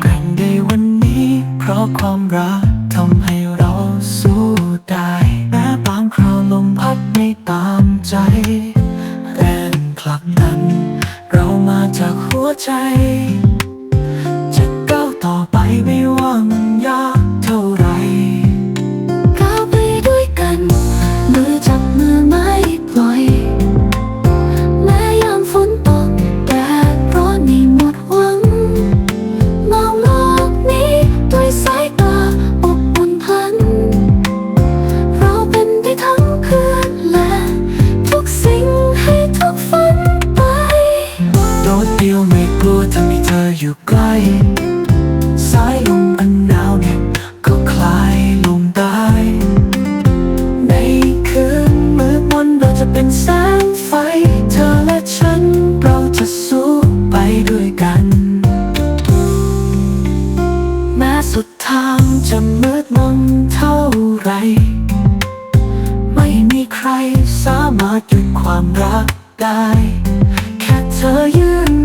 แกร่งได้วันนี้ เพราะความรักทำให้เราสู้ได้แม้บางคราวลมพัดไม่ตามใจแรงผลักดัน เรามาจากหัวใจ เป็นแสงไฟ เธอและฉันเราจะสู้ไปด้วยกัน แม้สุดทางจะมืดมนเท่าไร ไม่มีใครสามารถหยุดความรักได้ แค่เธอยืน